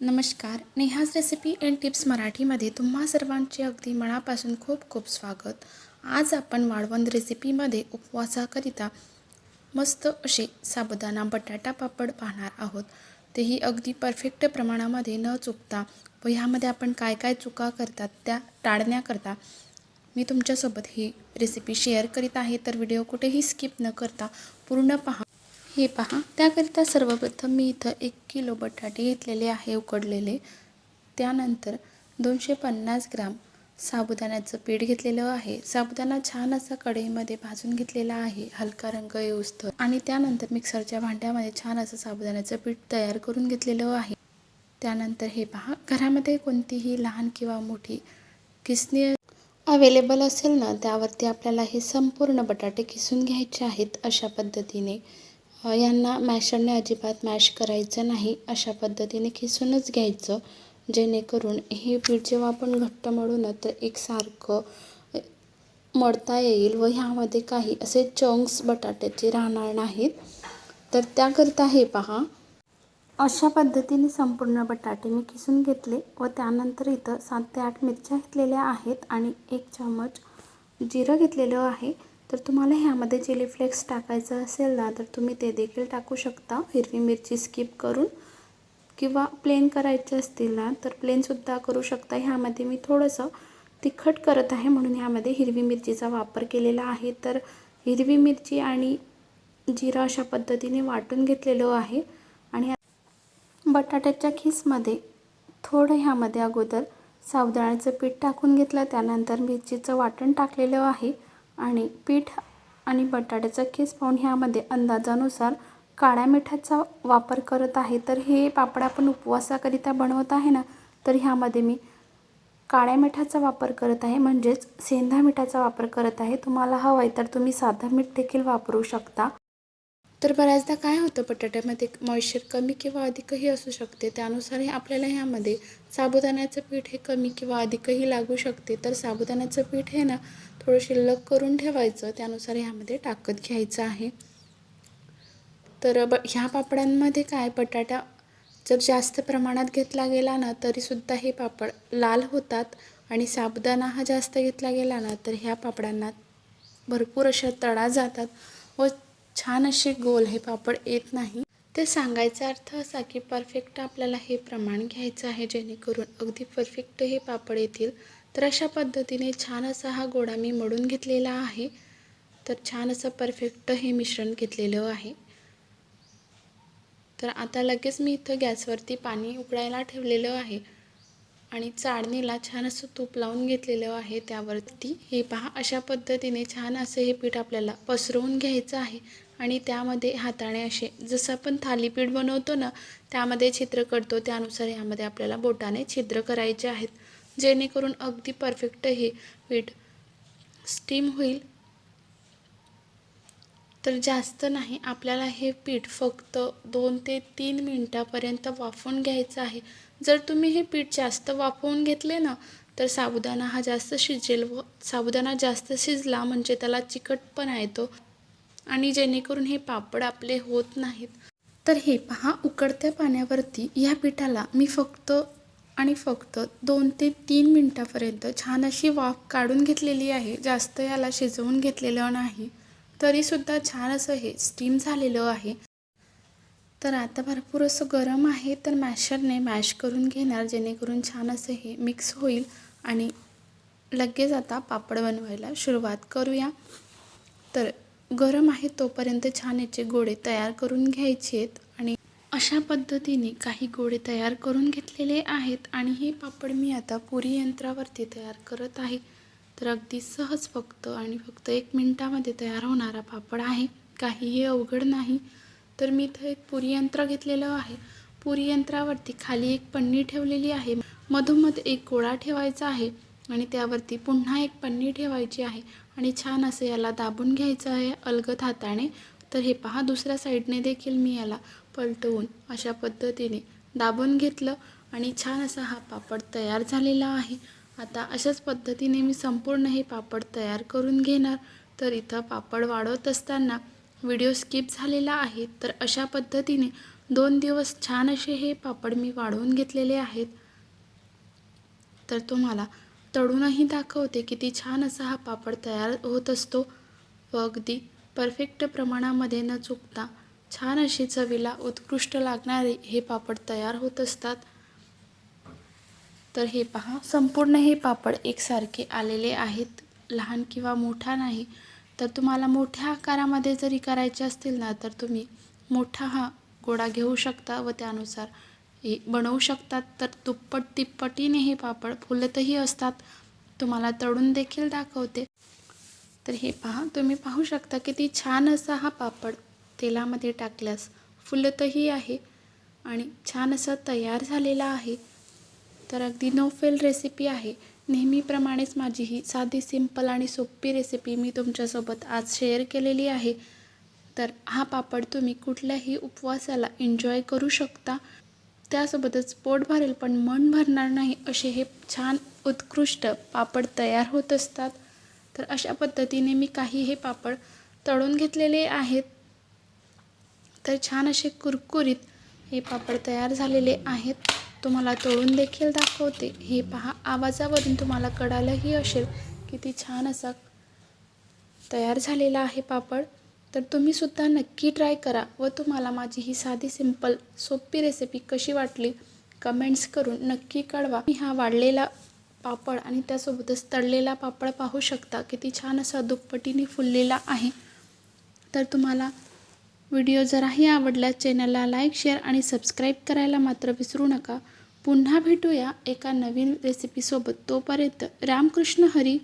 नमस्कार Neha's recipe and tips मराठीमध्ये तुम्हा सर्वांचे अगदी मनापासून खूप खूप स्वागत. आज आपण वाळवंद रेसिपीमध्ये उपवासाकरिता मस्त असे साबुदाणा बटाटा पापड पाहणार आहोत. तेही अगदी परफेक्ट प्रमाणामध्ये न चुकता व ह्यामध्ये आपण काय काय चुका करतात त्या टाळण्याकरता मी तुमच्यासोबत ही रेसिपी शेअर करीत आहे. तर व्हिडिओ कुठेही स्किप न करता पूर्ण पहा. हे पहा. त्याकरिता सर्वप्रथम मी इथं एक किलो बटाटे घेतलेले आहे उकडलेले. त्यानंतर दोनशे पन्नास ग्राम साबुदाण्याचं पीठ घेतलेलं आहे. साबुदाणा छान असा कढईमध्ये भाजून घेतलेला आहे. हलका रंग येऊस्तर आणि त्यानंतर मिक्सरच्या भांड्यामध्ये छान असं साबुदाण्याचं पीठ तयार करून घेतलेलं आहे. त्यानंतर हे पहा. घरामध्ये कोणतीही लहान किंवा मोठी किसणी अवेलेबल असेल ना त्यावरती आपल्याला हे संपूर्ण बटाटे किसून घ्यायचे आहेत अशा पद्धतीने. यांना मॅशरने अजिबात मॅश करायचं नाही अशा पद्धतीने खिसूनच घ्यायचं. जेणेकरून हे पीठ जेव्हा आपण घट्ट मळू ना तर एकसारखं मळता येईल व ह्यामध्ये काही असे चंक्स बटाट्याचे राहणार नाहीत. तर त्याकरता हे पहा. अशा पद्धतीने संपूर्ण बटाटे मी किसून घेतले व त्यानंतर इथं सात ते आठ मिरच्या घेतलेल्या आहेत आणि एक चमच जिरं घेतलेलं आहे. तर तुम्हाला ह्यामध्ये चिली फ्लेक्स टाकायचं असेल ना तर तुम्ही ते देखील टाकू शकता. हिरवी मिरची स्किप करून किंवा प्लेन करायचे असतील ना तर प्लेनसुद्धा करू शकता. ह्यामध्ये मी थोडंसं तिखट करत आहे म्हणून ह्यामध्ये हिरवी मिरचीचा वापर केलेला आहे. तर हिरवी मिरची आणि जिरा अशा पद्धतीने वाटून घेतलेलं आहे. आणि बटाट्याच्या खिसमध्ये थोडं ह्यामध्ये अगोदर साबुदाण्याचं पीठ टाकून घेतलं. त्यानंतर मिरचीचं वाटण टाकलेलं आहे. आणि पीठ आणि बटाट्याचा केस पाहून ह्यामध्ये अंदाजानुसार काळ्या मिठाचा वापर करत आहे. तर हे पापड आपण उपवासाकरिता बनवत आहे ना तर ह्यामध्ये मी काळ्या मिठाचा वापर करत आहे म्हणजेच सेंधा मिठाचा वापर करत आहे. तुम्हाला हवं आहे तर तुम्ही साधं मीठ देखील वापरू शकता. तर बऱ्याचदा काय होतं बटाट्यामध्ये मॉइश्चर कमी किंवा अधिकही असू शकते. त्यानुसार हे आपल्याला ह्यामध्ये साबुदाण्याचं पीठ हे कमी किंवा अधिकही लागू शकते. तर साबुदाण्याचं पीठ हे ना थोडं शिल्लक करून ठेवायचं त्यानुसार ह्यामध्ये टाकत घ्यायचं आहे. तर ब ह्या पापडांमध्ये काय बटाटा जर जास्त प्रमाणात घेतला गेला ना तरीसुद्धा हे पापड लाल होतात आणि साबुदाणा हा जास्त घेतला गेला ना तर ह्या पापडांना भरपूर अशा तडा जातात व छान असे गोल हे पापड येत नाही. ते सांगायचा अर्थ असा की परफेक्ट आपल्याला हे प्रमाण घ्यायचं आहे जेणेकरून अगदी परफेक्ट हे पापड येतील. तर अशा पद्धतीने छान असा हा गोडा मी मळून घेतलेला आहे. तर छान असं परफेक्ट हे मिश्रण घेतलेलं आहे. तर आता लगेच मी इथं गॅसवरती पाणी उकळायला ठेवलेलं आहे. आणि चाळणीला छान असं तूप लावून घेतलेलं आहे त्यावरती. हे पहा अशा पद्धतीने छान असं हे पीठ आपल्याला पसरवून घ्यायचं आहे. आणि त्यामध्ये हाताने असे जसं आपण थालीपीठ बनवतो ना त्यामध्ये छिद्र करतो त्यानुसार यामध्ये आपल्याला बोटाने छिद्र करायचे आहेत. जेणेकरून अगदी परफेक्ट हे पीठ स्टीम होईल. तर जास्त नाही आपल्याला हे पीठ फक्त दोन ते तीन मिनटापर्यंत वाफवून घ्यायचं आहे. जर तुम्ही हे पीठ जास्त वाफवून घेतले ना तर साबुदाणा हा जास्त शिजेल व साबुदाणा जास्त शिजला म्हणजे त्याला चिकटपणा येतो आणि जेणेकरून हे पापड आपले होत नाहीत. तर हे पहा उकडत्या पाण्यावरती या पिठाला मी फक्त आणि फक्त दोन ते तीन मिनटापर्यंत छान अशी वाफ काढून घेतलेली आहे. जास्त याला शिजवून घेतलेलं नाही. तरीसुद्धा छान असं हे स्टीम झालेलं आहे. तर आता भरपूर असं गरम आहे तर मॅशरने मॅश करून घेणार जेणेकरून छान असं हे मिक्स होईल. आणि लगेच आता पापड बनवायला सुरुवात करूया. तर गरम आहे तोपर्यंत छान याचे गोळे तयार करून घ्यायचे आहेत अशा पद्धतीने काही गोळे तयार करून घेतलेले आहेत आणि हे पापड मी आता पुरी यंत्रावरती तयार करत आहे. तर अगदी सहज फक्त आणि फक्त एक मिनटामध्ये तयार होणारा पापड आहे. काहीही अवघड नाही. तर मी इथं एक पुरी यंत्र घेतलेलं आहे. पुरी यंत्रावरती खाली एक पन्नी ठेवलेली आहे. मधोमध एक गोळा ठेवायचा आहे आणि त्यावरती पुन्हा एक पन्नी ठेवायची आहे आणि छान असं याला दाबून घ्यायचं आहे अलगद हाताने. तर हे पहा दुसऱ्या साईडने देखील मी याला पलटवून अशा पद्धतीने दाबून घेतलं आणि छान असा हा पापड तयार झालेला आहे. आता अशाच पद्धतीने मी संपूर्ण हे पापड तयार करून घेणार. तर इथं पापड वाढवत असताना व्हिडिओ स्किप झालेला आहे. तर अशा पद्धतीने दोन दिवस छान असे हे पापड मी वाढवून घेतलेले आहेत. तर तुम्हाला तळूनही दाखवते किती छान असा हा पापड तयार होत असतो. व अगदी परफेक्ट प्रमाणामध्ये न चुकता छान अशी चवीला उत्कृष्ट लागणारे हे पापड तयार होत असतात. तर हे पहा संपूर्ण हे पापड एकसारखे आलेले आहेत. लहान किंवा मोठा नाही तर तुम्हाला मोठ्या आकारामध्ये जरी करायचे असतील ना तर तुम्ही मोठा हा गोळा घेऊ शकता व त्यानुसार हे बनवू शकतात. तर दुप्पट तिप्पटीने हे पापड फुलतही असतात. तुम्हाला तळून देखील दाखवते. तर हे पहा तुम्ही पाहू शकता किती छान असा हा पापड तेलामध्ये टाकल्यास फुलतही आहे आणि छान असा तयार झालेला आहे. तर अगदी नो फेल रेसिपी आहे. नेहमीप्रमाणेच माझी ही साधी सिंपल आणि सोपी रेसिपी मी तुमच्यासोबत आज शेअर केलेली आहे. तर हा पापड तुम्ही कुठल्याही उपवासाला एन्जॉय करू शकता. त्यासोबतच पोट भरेल पण मन भरणार नाही असे हे छान उत्कृष्ट पापड तयार होत असतात. तर अशा पद्धतीने मी काही हे पापड तळून घेतलेले आहेत. तर छान असे कुरकुरीत हे पापड तयार झालेले आहेत. तुम्हाला तळून देखील दाखवते. हे पहा आवाजावरून तुम्हाला कळालंही असेल किती छान असा तयार झालेला आहे पापड. तर तुम्हीसुद्धा नक्की ट्राय करा व तुम्हाला माझी ही साधी सिंपल सोपी रेसिपी कशी वाटली कमेंट्स करून नक्की कळवा. मी हा वाढलेला पापड आणि त्यासोबतच तळलेला पापड पाहू शकता. किती छान असा दुप्पटीने फुललेला आहे. तर तुम्हाला व्हिडिओ जराही आवडला चॅनलला लाईक शेअर आणि सबस्क्राईब करायला मात्र विसरू नका. पुन्हा भेटूया एका नवीन रेसिपीसोबत. तोपर्यंत रामकृष्ण हरी.